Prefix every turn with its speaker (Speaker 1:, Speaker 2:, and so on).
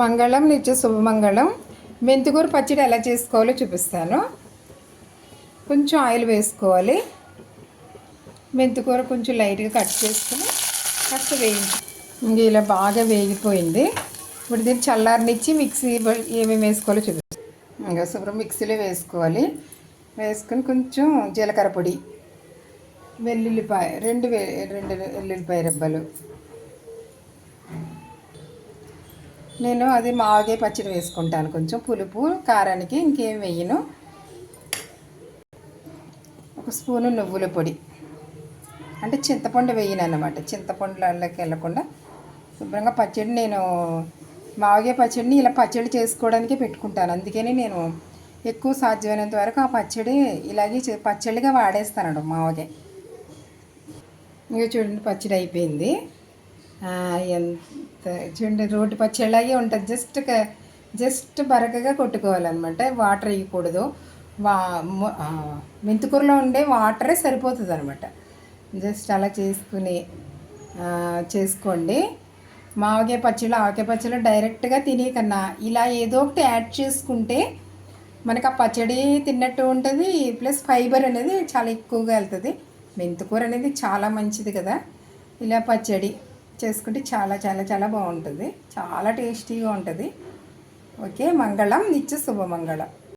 Speaker 1: మంగళం నిత్య శుభమంగళం. మెంతికూర పచ్చడి ఎలా చేసుకోవాలో చూపిస్తాను. కొంచెం ఆయిల్ వేసుకోవాలి. మెంతికూర కొంచెం లైట్గా కట్ చేసుకుని కట్ వేయించు ఇంక ఇలా బాగా వేగిపోయింది. ఇప్పుడు దీన్ని చల్లారనిచ్చి మిక్సీ ఏమేమి వేసుకోవాలో చూపిస్తాను. ఇంకా శుభ్రం మిక్సీలో వేసుకోవాలి. వేసుకొని కొంచెం జీలకర్ర పొడి వెల్లుల్లిపాయ రెండు వే రెండు వెల్లుల్లిపాయ రెబ్బలు నేను అది మాగే పచ్చడి వేసుకుంటాను కొంచెం. పులుపు కారానికి ఇంకేం వేయను. ఒక స్పూను నువ్వుల పొడి. అంటే చింతపండు వేయను అన్నమాట చింతపండులకి వెళ్ళకుండా శుభ్రంగా పచ్చడి నేను మాగే పచ్చడిని ఇలా పచ్చడి చేసుకోవడానికే పెట్టుకుంటాను. అందుకని నేను ఎక్కువ సాధ్యమైనంత వరకు ఆ పచ్చడి ఇలాగే పచ్చడిగా వాడేస్తాను మావగే ఇక చూడండి పచ్చడి అయిపోయింది. ఎంత చూడండి రోటి పచ్చడిలాగే ఉంటుంది. జస్ట్ జస్ట్ బరకగా కొట్టుకోవాలన్నమాట. వాటర్ వేయకూడదు. వా మెంతికూరలో ఉండే వాటరే సరిపోతుంది అనమాట జస్ట్ అలా చేసుకుని చేసుకోండి. మామిడికాయ పచ్చళ్ళు ఆవకాయ పచ్చళ్ళు డైరెక్ట్గా తినే కన్నా ఇలా ఏదో ఒకటి యాడ్ చేసుకుంటే మనకు ఆ పచ్చడి తిన్నట్టు ఉంటుంది. ప్లస్ ఫైబర్ అనేది చాలా ఎక్కువగా వెళ్తుంది. మెంతికూర అనేది చాలా మంచిది కదా. ఇలా పచ్చడి. చేసుకుంటే చాలా చాలా చాలా బాగుంటుంది. చాలా టేస్టీగా ఉంటుంది. ఓకే మంగళం నిత్య శుభమంగళం